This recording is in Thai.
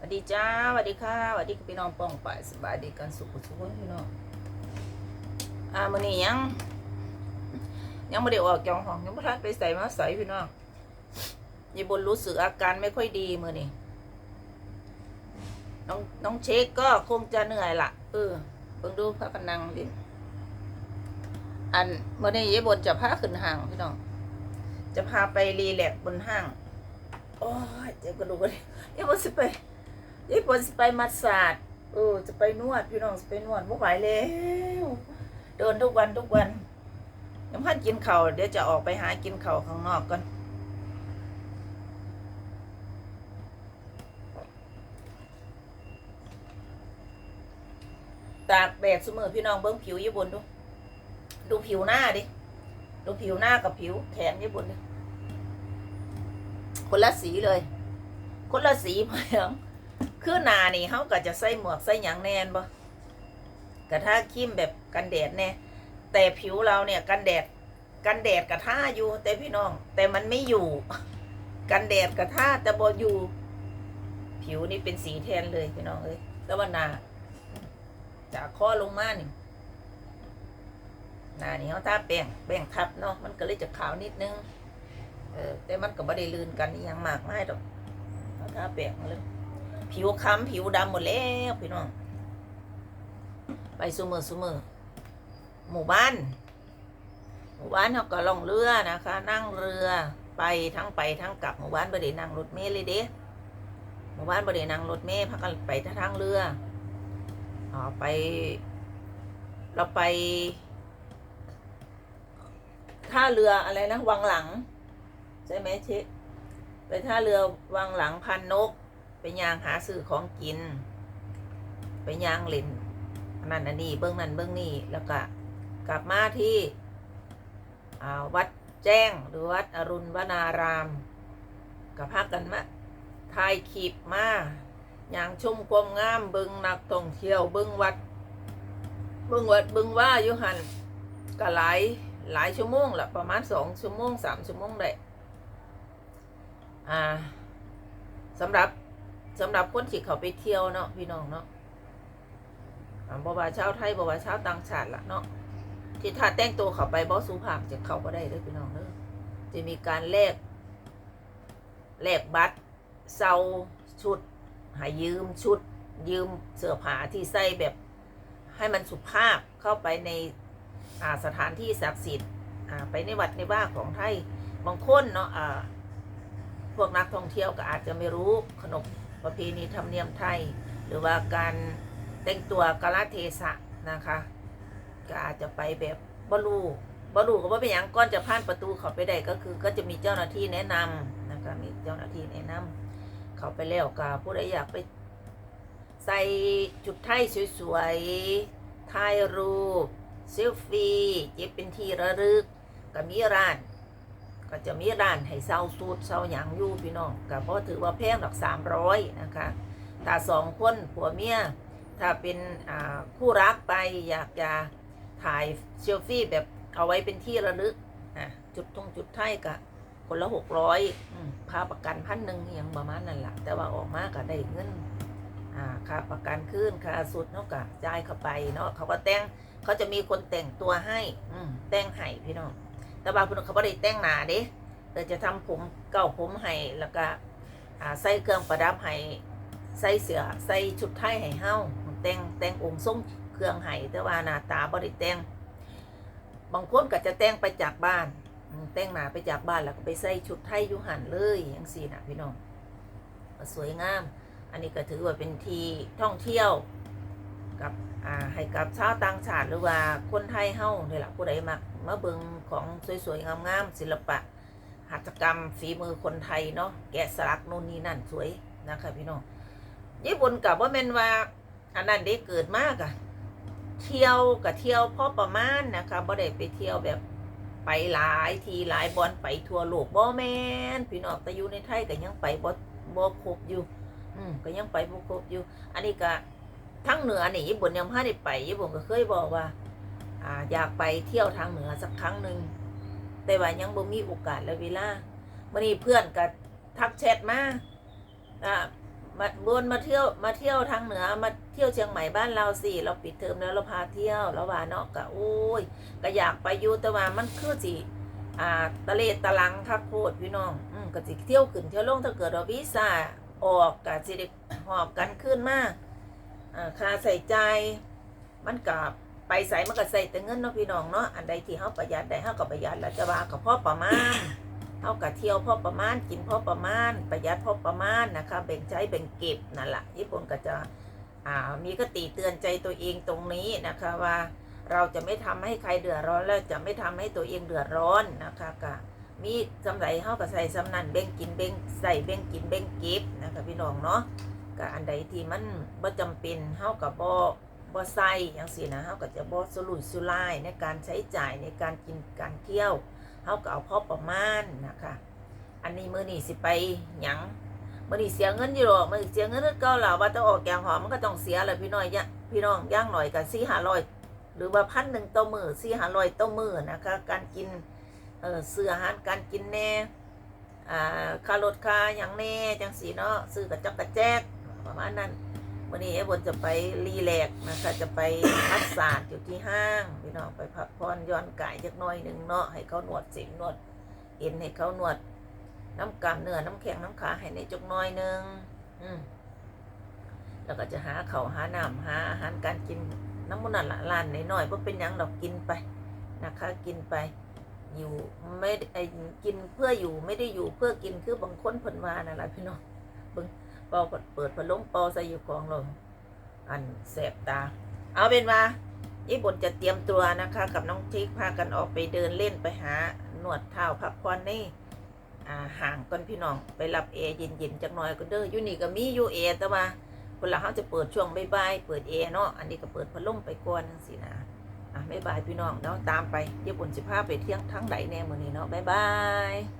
สวัสดีจ้าสวัสดีค่ะสวัสดีพี่น้องป้องไปสบายดีกันสุขสุขพี่น้องอ่ามื้อนี้ยัง ยังไม่ได้ออกจองห้องยังไม่ทันไปใส่มาใส่พี่น้องยายบนรู้สึกอาการไม่ค่อยดีมื้อนี้น้องน้องเช็คก็คงจะเหนื่อยละเออเบิ่งดูพากันนังดิอันมื้อนี้ยายบนจะพาขึ้นห้างพี่น้องจะพาไปรีแลกบนห้างโอ้ยเจ็บกระดูกเลยยังบ่สิไป ยังบ่สิไปมัสซาดเออจะไปนวดพี่น้องสิไปนวดบ่ไหวแล้วเดินทุกวันทุกวันยังพันกินเข้าเดี๋ยวจะออกไปหากินเข้าข้างนอกก่อนตากแดดเสมอพี่น้องเบิ้งผิวญี่ปุ่นดู ดูผิวหน้าดิ ดูผิวหน้ากับผิวแขนญี่ปุ่นดิคนละสีเลย คนละสีพยัง คือหนานี่เขาก็จะใส่หมวกใส่หยังแน่นบ่กระทาครีมแบบกันแดดแน่แต่ผิวเราเนี่ยกันแดดกันแดดกระทาอยู่แต่พี่น้อง แต่มันไม่อยู่ กันแดดกระทาแต่บ่อยู่ ผิวนี่เป็นสีแทนเลยพี่น้องเอ้ยแต่ว่าหนาจากข้อลงมานี่หนานี่เขาทาแป้งแป้งทับเนาะมันก็เลยจะขาวนิดนึงเออแต่มันก็บ่ได้ลื่นกันอหยังมากมายดอกเอาทาแป้งเลย ผิวค้ำผิวดำหมดแล้วพี่น้อง ไปซุมือซุมือหมู่บ้าน หมู่บ้านเขาก็ล่องเรือนะคะ นั่งเรือไปทั้งไปทั้งกลับหมู่บ้านบ่ได้นั่งรถเมล์เลยเด้หมู่บ้านบ่ได้นั่งรถเมล์พักกันไปทางเรืออ๋อไป เราไปท่าเรืออะไรนะวังหลัง ใช่ไหมเชไปท่าเรือวังหลังพันนก ไปยางหาซื้อของกิน ไปยางเล่นนนั้นอันนี้เบื้องนั้นเบื้องนี้แล้วก็กลับมาที่วัดแจ้งหรือวัดอรุณวนารามกับพักกันมาถ่ายคลิปมาอย่างชุ่มความงามเบึงนักท่องเที่ยวเบึงวัดเบึงวัดเบึงว่าอยู่หันก็หลายหลายชั่วโมงละประมาณสองชั่วโมงสามชั่วโมงได้อ่าสำหรับ สำหรับคนที่เขาไปเที่ยวเนาะพี่น้องเนาะบ่ว่าชาวไทยบ่ว่าชาวต่างชาติละเนาะที่ถ้าแต่งตัวเขาไปบ่สุภาพจะเข้าก็ได้เด้พี่น้องเด้อจะมีการแลกแลกบัตรเซาชุดห้ยืมชุด ยืมเสื้อผ้าที่ใส่แบบให้มันสุภาพเข้าไปในสถานที่ศักดิ์สิทธิ์ไปในวัดในว่านของไทยบางคนเนาะพวกนักท่องเที่ยวก็อาจจะไม่รู้ขนบ ประเพณีธรรมเนียมไทย หรือว่าการแต่งตัวกาลเทศะนะคะ ก็อาจจะไปแบบบรูบรูก็ว่าเป็นอย่างก้อนจะผ่านประตูเขาไปได้ก็คือ ก็จะมีเจ้าหน้าที่แนะนำนะคะมีเจ้าหน้าที่แนะนำเขาไปแล้วก็ผู้ใดอยากไป ใส่จุดไทยสวยๆถ่ายรูปเซลฟี่เก็บเป็นที่ระลึกก็มีร้าน ก็จะมีร้านให้เซาสูตรเซาหยังอยู่พี่น้องก็เพราะถือว่าแพงหลักสามร้อยนะคะถ้าสองคนผัวเมียถ้าเป็นคู่รักไปอยากจะถ่ายเซลฟี่แบบเอาไว้เป็นที่ระลึกอะจุดทงจุดไทยก็คนละหกร้อยค่าประกันพันหนึ่งอย่างประมาณนั่นแหละแต่ว่าออกมาก็ได้เงินค่าประกันขึ้นค่าสุดเนาะก็จ่ายเข้าไปเนาะเขาก็แต่งเขาจะมีคนแต่งตัวให้อืแต่งให้พี่น้อง แต่บางคนเขาไม่ได้แต่งหน้าเด้แต่จะทำผมเก่าผมให้แล้วก็ใส่เครื่องประดับให้ใส่เสื้อใส่ชุดไทยให้เฮาแต่งแต่งองค์ทรงเครื่องให้แต่ว่าหน้าตาบ่ได้แต่งบางคนก็จะแต่งไปจากบ้านแต่งหน้าไปจากบ้านแล้วก็ไปใส่ชุดไทยอยู่หันเลยอย่างสี่นะพี่น้องสวยงาม อันนี้ก็ถือว่าเป็นที่ท่องเที่ยวกับให้กับชาวต่างชาติหรือว่าคนไทยเฮ้าเนี่ยแหละผู้ใดมัก มาเบิงของสวยๆงามๆศิลปะ หัตถกรรมฝีมือคนไทยเนาะแกะสลักโน่นนี่นั่นสวยนะคะพี่น้องญี่ปุ่นกับว่าแมนว่าอันนั้นได้เกิดมากอะเที่ยวกับเที่ยวพอประมาณนะคะบ่ได้ไปเที่ยวแบบไปหลายทีหลายบอลไปทั่วโลกบ่แมนพี่น้องแต่อยู่ในไทยก็ยังไปบ่บ่ครบอยู่ อืมก็ยังไปบ่ครบอยู่ อันนี้ก็ทั้งเหนือนี่ญี่ปุ่นยังพาได้ไปญี่ปุ่นก็เคยบอกว่า อยากไปเที่ยวทางเหนือสักครั้งหนึ่งแต่ว่ายังบ่มีโอกาสและเวลามื่อนี้เพื่อนก็ทักแชทมาอ่ามาบนมาเที่ยวมาเที่ยวทางเหนือมาเที่ยวเชียงใหม่บ้านเราสิเราปิดเทอมแล้วเราพาเที่ยวแล้วว่าเนาะก็โอ้ยก็อยากไปอยู่แต่ว่ามันคือสิอ่าตะเลตะลังคักโพดพี่น้องอืมก็สิเที่ยวขึ้นเที่ยวลงถ้าเกิดว่าวีซ่าออกก็สิได้หอบกันขึ้นมาอ่าค่าใส่ใจมันกับ ไปใส่มันก็ใส่แต่เงินเนาะพี่น้องเนาะอันใดที่เฮาประหยัดได้เฮาก็ประหยัดแล้วจะว่าก็พอประมาณเท่ากับเที่ยวพอประมาณกินพอประมาณ ประหยัดพอประมาณนะคะแบ่งใช้แบ่งเก็บนั่นแหละญี่ปุ่นก็จะอ่ามีกติเตือนใจตัวเองตรงนี้นะคะว่าเราจะไม่ทำให้ใครเดือดร้อนและจะไม่ทำให้ตัวเองเดือดร้อนนะคะก็มีสำไรเท่ากับใส่สำนันแบ่งกินแบ่งใส่แบ่งกินแบ่งเก็บนะคะพี่น้องเนาะก็อันใดที่มันบ่จำเป็นเท่ากับ บ่ใส่อย่างสินะเท่ากับจะบ่สลุยสุร่ายในการใช้จ่ายในการกินการเที่ยวเขาก็เอาพอประมาณนะคะอันนี้มือนี่สิไปหยังมือนี่เสียเงินอยู่หรอกมือเสียเงินเก่าแล้วว่าต้องออกแกงหอมมันก็ต้องเสียแหละพี่น้อยยะพี่น้องย่างหน่อยกับสี่ห้าร้อยหรือว่าพันหนึ่งต่อมือสี่ห้าร้อยต่อมือนะคะการกินเออซื้ออาหารการกินแน่อ่าค่ารถค่าอย่างแน่จังสีเนาะซื้อกระจับกระแจกประมาณนั้น วันนี้ไอ้บนจะไปรีแลกซ์นะคะ จะไปพักศาสตร์อยู่ที่ห้างพี่น้องไปพักผ่อนย้อนกายจักน่อยหนึ่งเนาะให้เขาหนวดสินนวดเอ็นให้เขาหนวดน้ำกามเนื้อน้ำแข็งน้ำขาให้ในจักน่อยหนึ่งอืมแล้วก็จะหาเขาหาน้ำหาอาหารการกินน้ำมันละลานหน่อยๆเพราะเป็นยังเรากินไปนะคะ กินไปอยู่ไม่ไอ้กินเพื่ออยู่ไม่ได้อยู่เพื่อกินคือบางคนเพิ่นว่านั่ะพี่น้องบิ่ง เปอเปิดพัดลมเปอใส่อยู่ของเราอันแสบตา เอาเป็นว่าญี่ปุ่นจะเตรียมตัวนะคะ กับน้องทิกพากันออกไปเดินเล่นไปหาหนวดเท้าพักผ่อนนี่ห่างกันพี่น้องไปรับเอเย็นๆจักหน่อยก็เด้ออยู่นี่ก็มีอยู่เอแต่ว่าคนละเขาจะเปิดช่วงบ่ายๆเปิดเอเนาะอันนี้ก็เปิดพัดลมไปก่อนสินะอะบ๊ายบายพี่น้องเนาะตามไปญี่ปุ่นสิพาไปเที่ยงทั้งไหนแน่มือนี้เนาะบ๊ายบาย